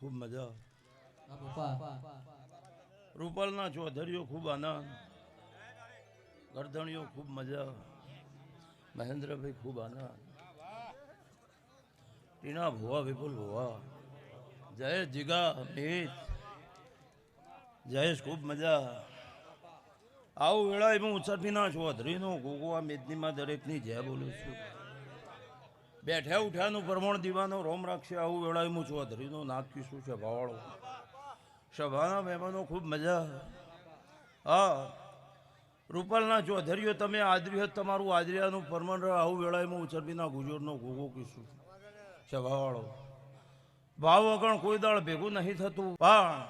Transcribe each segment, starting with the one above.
ખૂબ મજા રૂપાલના ચોધરીઓ ખૂબ આનંદ. ગરધણીઓ ખૂબ મજા મહેન્દ્રભાઈ ખૂબ આનંદ. ટીના ભુવા, વિપુલ ભુવા. જયેશ જીગા મિત જયેશ, ખૂબ મજા આવું. વેળાએ હું ઉછરતીના છું અધરીનો આ મેદનીમાં દરેકની જય બોલું છું. બેઠ્યા ઉઠ્યાનું પ્રમોણ દીવાનો રોમ રાખશે આવું વેળાએ હું નાક નાખ્યું છે ભાવાળો. સભાના મહેમાનો ખૂબ મજા હા, રૂપાલના ચૌધરીઓ તમે આદરી હોત, તમારું આદરિયાનું પરમણ આવું વેળાએમાં ઉછરબીના ગુજરનો ઘોઘો કીશું ભાવાળો ભાવ વગણ કોઈ દાળ ભેગું નહીં થતું. પણ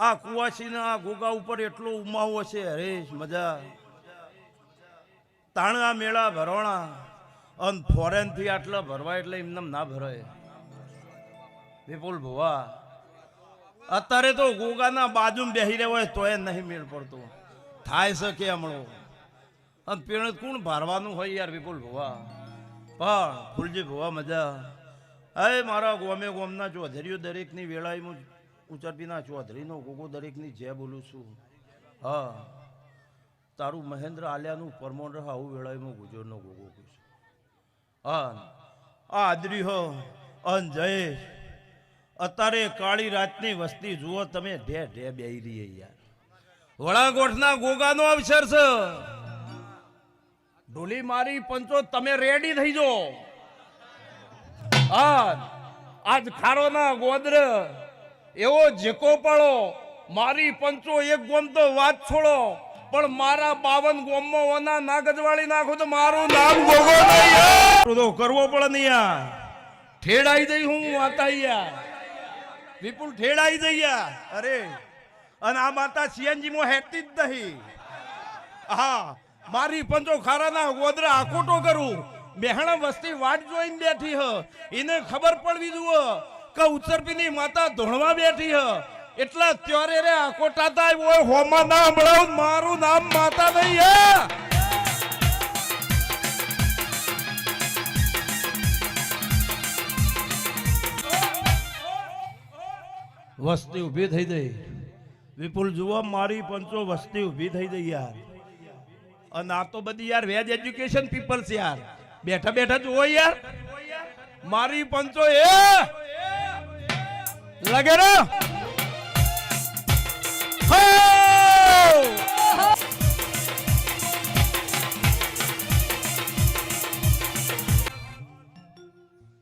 આ કુવાસીના આ ગોગા ઉપર એટલો ઉમાવો છે, હરેશ, મજા. તાણા મેળા ભરવાણા. અને ફોરેનથી આટલા ભરવા એટલે એમને ના ભરાય. વિપુલ ભુવા, અત્યારે તો ગોગાના બાજુમાં બેસી રહ્યો હોય તોય નહીં મેળ પડતો. થાય છે કે હમણો? અને પેણ કોણ ભારવાનું હોય યાર વિપુલ ભુવા? પણ ફૂલજી ભુવા મજા. અરે મારા ગોમે ગોમના ચોધરીઓ દરેકની વેળાએ હું ઉચરપીના ચોધરીનો ગોગો દરેકની જે બોલું છું. હા. તારું મહેન્દ્ર આલ્યાનું પરમોન આવું વેળાએ હું ગુજરનો ગોગો છું. હા આ આદરી હો અન જયેશ. અત્યારે કાળી રાતની વસ્તી જુઓ તમે ઢે ઢે બેહી રહી યાર. વડાગોઠના ગોગાનો અવસર છે. ઢોલી મારી પંચો, તમે રેડી થઈ જો આ આજ ખારોના ગોદર એવો જેકો પડો, મારી પંચો એક ગોમ તો વાત છોડો. પણ મારા બાવન ગોમમાં ઓના ના નાખો તો મારું નામ ગોગો નહીં તો કરવો પડે નહીં યાર. ઠેડાઈ જઈ હું વાતા યાર વિપુલ, ઠેડાઈ જઈ યાર. અરે, અને આ માતા સીએનજી માં હેતી જ નહીં. હા, મારી પંચો ખારાના ગોદરા આકોટો કરું. બેહણા વસ્તી વાટ જોઈને બેઠી હ. એને ખબર પડવી જુઓ કે ઉત્તરપીની માતા ધોણવા બેઠી હ. એટલા અત્યારે રે આકોટા થાય, ઓય હોમાં ના હંભળાવું મારું નામ માતા નહીં હે. વસ્તી ઊભી થઈ ગઈ. વિપુલ, જુઓ, મારી પંચો વસ્તી ઊભી થઈ ગઈ યાર. અને આ તો બધી યાર વેજ એજ્યુકેશન પીપલ છે યાર. બેઠા બેઠા જુઓ યાર. મારી પંચો એ લગે રે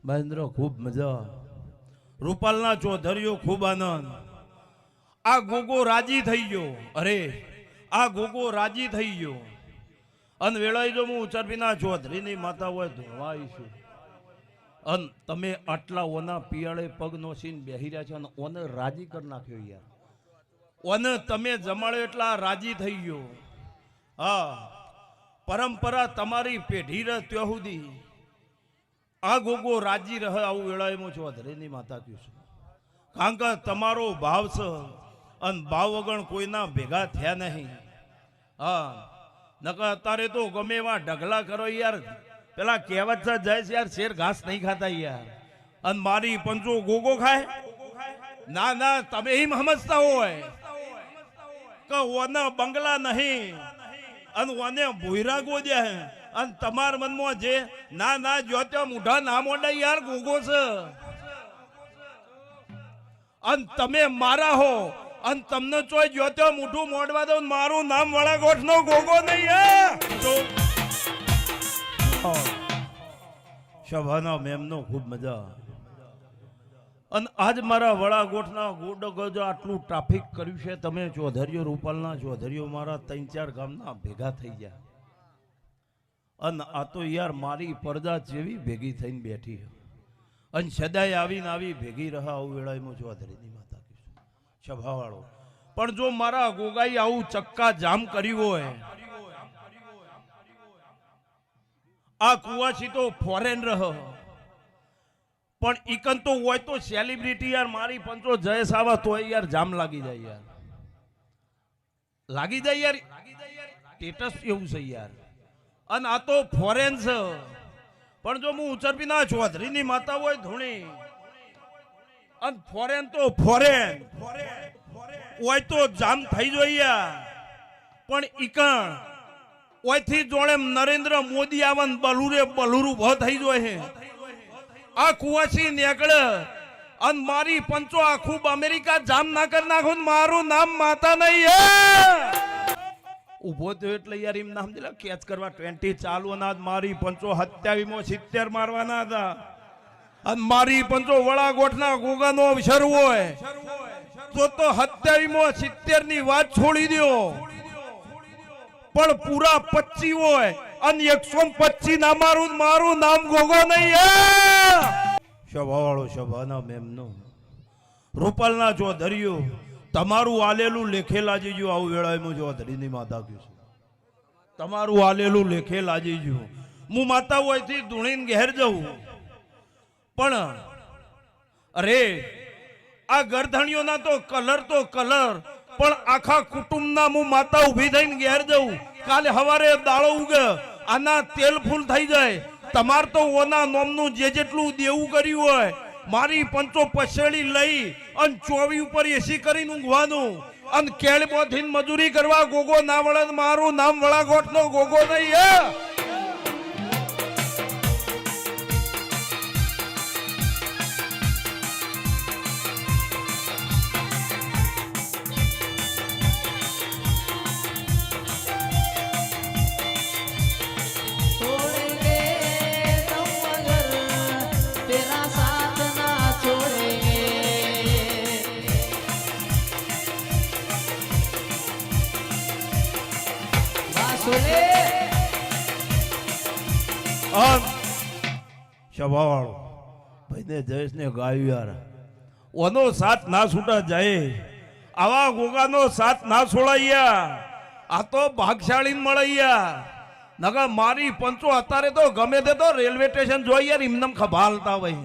મહેન્દ્ર ખૂબ મજા રૂપાલના ચૌધરીઓ ખૂબ આનંદ. આ ગોગો રાજી થઈ ગયો. અરે, આ ગોગો રાજી થઈ ગયો. અન વેળાઈ જો હું ઉચરપીના ચૌધરીની માતા હોય ધોવાઈશું અન તમે આટલા ઓના પિયાળે પગ નોસીને બેહી રહ્યા છો અને ઓને રાજી કરી નાખ્યો યાર. ઓને તમે જમાડ્યો એટલા રાજી થઈ ગયો. હા, પરંપરા તમારી પેઢી રહે ત્યાં સુધી આ ગોગો રાજી રહે આવું વેળાએ હું ચૌધરીની માતા કહ્યું છું કારણ કે તમારો ભાવ છે અને ભાવ વગર કોઈના ભેગા થયા નહીં. હા, નકર અત્યારે તો ગમે એવા ઢગલા કરો યાર. પેલા કહેવત છે જાય છે યાર, શેર ઘાસ નહીં ખાતા યાર. અને મારી પંચો ગોગો ખાય? ના ના, તમે એમ સમજતા હોય કે ઓના બંગલા નહીં અને ઓને ભૂયરા ગોદ્યા હે. અને તમાર મનમાં જે ના ના જો ત્યાં મૂઢા ના મોડા યાર ગોગો છે. અને તમે મારા હો, અને તમને ચોય જો ત્યાં મોડવા દો મારું નામ વાળા ગોઠનો ગોગો નહીં સભાના મેમનો ખૂબ મજા. અને આજ મારા વડાગોઠના ગોઠના આટલું ટ્રાફિક કર્યું છે, તમે ચૌધરીઓ રૂપાલના ચૌધરીઓ મારા ત્રણ ચાર ગામના ભેગા થઈ ગયા. અને આ તો યાર મારી પરદા જેવી ભેગી થઈને બેઠી. અને સદાય આવીને આવી ભેગી રહા, આવું વેળામાં જોવા ધરીની માતા કીધું સભાવાળો પણ જો મારા ગોગાઈ આવું ચક્કા જામ કર્યું હોય, આ કુવાસી તો ફોરેન રહ. પણ ઈકન તો હોય તો સેલિબ્રિટી યાર, મારી પંચો જયેશ આવા તોય યાર જામ લાગી જાય યાર. લાગી જાય યાર. સ્ટેટસ એવું છે યાર. અને આ તો ફોરેન છે. પણ જો હું ઉચરપીના ચૌધરીની માતા હોય ધૂણી, અને ફોરેન તો ફોરેન હોય તો જામ થઈ જોઈએ. પણ ઈકણ ઓયથી જોડે નરેન્દ્ર મોદી આવન બલુરે બલુરું ભ થઈ જોઈએ. આ કુવાસી નીકળે, અને મારી પંચો આખું અમેરિકા જામ ના કરી નાખું મારું નામ માતા નહીં હે. ઊભો થયો એટલે યાર એમ નામ દિલા કેચ કરવા ટ્વેન્ટી ચાલુ ના મારી પંચો સત્યાવીમો સિત્તેર મારવાના હતા. અને મારી પંચો વડા ગોઠના ગોગાનો શરૂ હોય. તો તો સત્યાવીમો સિત્તેરની વાત છોડી દો. પણ પૂરા પચી હોય અને એકસો પચી ના મારું મારું નામ ગોગો નહીં હે. સભાવાળો સભાના મેમનો રૂપાલના જો ધર્યું તમારું આલેલું લેખે લાજી ગયું આવું વેળાએ જોવા ધરીની માતા કહ્યું છું. તમારું આલેલું લેખે લાજી ગયું હું માતા હોયથી ધૂણીને ઘેર જવું પણ, અરે, આ ગરધણીઓના તો કલર તો કલર, પણ આખા કુટુંબના હું માતા ઊભી થઈને ઘેર જઉં. કાલે હવારે દાળો ઉગે, આના તેલ ફૂલ થઈ જાય. તમાર તો ઓના નોમનું જે જેટલું દેવું કર્યું હોય મારી પંચો પછેડી લઈ અને ચોવી ઉપર એસી કરીને ઊંઘવાનું. અને કેળ બોથીને મજૂરી કરવા ગોગો ના વળે મારું નામ વળાગોટ નો ગોગો નહીં, હે? સોલે આમ સભાવાળો ભાઈને જયેશને ગાયું યાર. ઓનો સાથ ના છૂટા જાય. આવા ગોગાનો સાથ ના છોડાયા. આ તો ભાગશાળીને મળૈયા. નગર મારી પંચો અત્યારે તો ગમે તે તો રેલવે સ્ટેશન જોઈએ યાર એમને ખભાલતા હોય.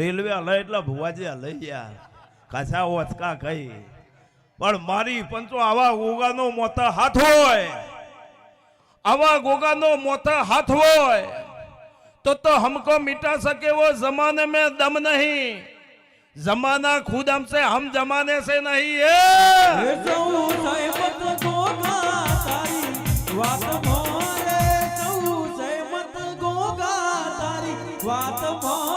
રેલવે હલે એટલે ભુવાજી હલે યાર. કસા ઓચકા કઈ પણ મારી પંચો આવા ગોગાનો મોતા હાથ હોય. આવા ગોગાનો મોથા હાથ હોય, તો તો હમકો મીટા શકે વો જમાને મેં દમ નહીં. જમાના ખુદ હમસે હમ જમાને સે નહીં વાત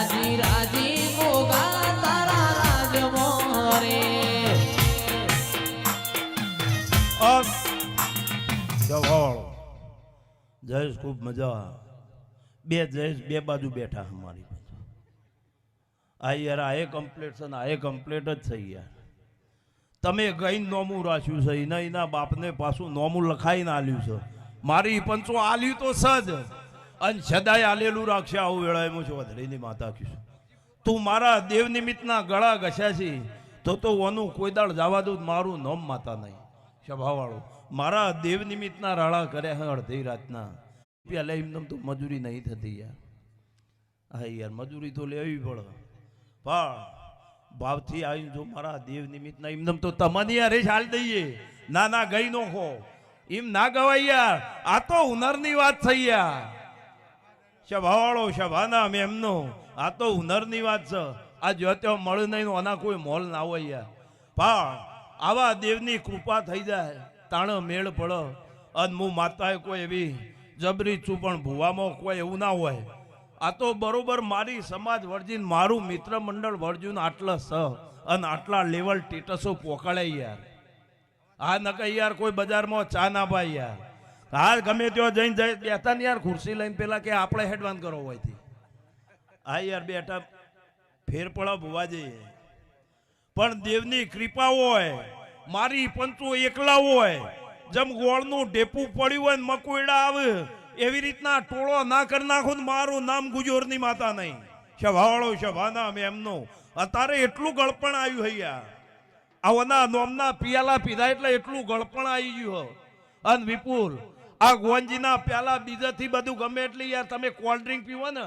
રાજી જયેશ ખૂબ મજા. બે જયેશ બે બાજુ બેઠા અમારી બાજુ આ યાર, આ એ કમ્પ્લેટ છે ને આ એ કમ્પ્લેટ જ થઈ યાર. તમે ગઈ નોમું રાખ્યું છે, એના એના બાપને પાછું નોમું લખાઈને આલ્યું છે. મારી પંચો આલ્યું તો સજ. અને સદાય આલેલું રાખશે, આવું વેળાએ હું છું વધડીની માતા કીશું. તું મારા દેવ નિમિત્તના ગળા ઘસ્યા છે, તો તો ઓનું કોઈ દાળ જવા દઉં, મારું નોમ માતા નહીં. સભાવાળો, મારા દેવ નિમિત્તના રાળા કર્યા અડધી રાતના. પેલા એમને તો મજૂરી નહીં થતી યાર. હા યાર, મજૂરી તો લેવી પડે. પણ ભાવથી આવીને જો મારા દેવ નિમિત્તના, એમને તો તમને એ ચાલ દઈએ. ના ના, ગઈ નો હો. એમ ના ગવાય યાર. આ તો હુનરની વાત થઈ યાર. સભાવાળો સભાના મેમનો આ તો હુનરની વાત છે. આ જો ત્યાં મળે નહીં આના કોઈ મોલ ના હોય યાર. પણ આવા દેવની કૃપા થઈ જાય, તાણ મેળ પડે. અને હું માતાએ કોઈ એવી જબરી છું પણ ભુવામાં કોઈ એવું ના હોય. આ તો બરોબર મારી સમાજ વર્જીન મારું મિત્ર મંડળ વર્જુન આટલા સ અને આટલા લેવલ ટેટસો પોકાળે યાર. આ નકે યાર કોઈ બજારમાં ચા ના પાય યાર. હા ગમે ત્યાં જઈને જઈ બેઠા ને યાર, ખુરશી લઈને પેલા કે આપણે હેડવાન કરો હોયથી. હા યાર બેઠા ફેર પડા, ભૂવા જઈએ. પણ દેવની કૃપા હોય, મારી પંચો એકલા હોય, જેમ ગોળનું ઢેપું પડ્યું હોય ને મકોયડા આવે, એવી રીતના ટોળો ના કરી નાખું ને મારું નામ ગુજોરની માતા નહીં. સભાવાળો શભાના અમે એમનો. અત્યારે એટલું ગળપણ આવ્યું હૈયા આવના નોમના પિયાલા પીધા એટલે એટલું ગળપણ આવી ગયું. અને વિપુલ આ ગોંજીના પ્યાલા બીજાથી બધું ગમે એટલે યાર તમે કોલ્ડ ડ્રિંક પીવો ને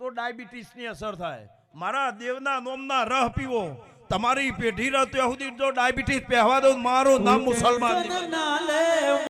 તો ડાયાબિટીસની અસર થાય. મારા દેવના નોમના રહ પીવો. તમારી પેઢી રહ ત્યાં સુધી જો ડાયાબિટીસ પહેવા દો મારું નામ મુસલમાન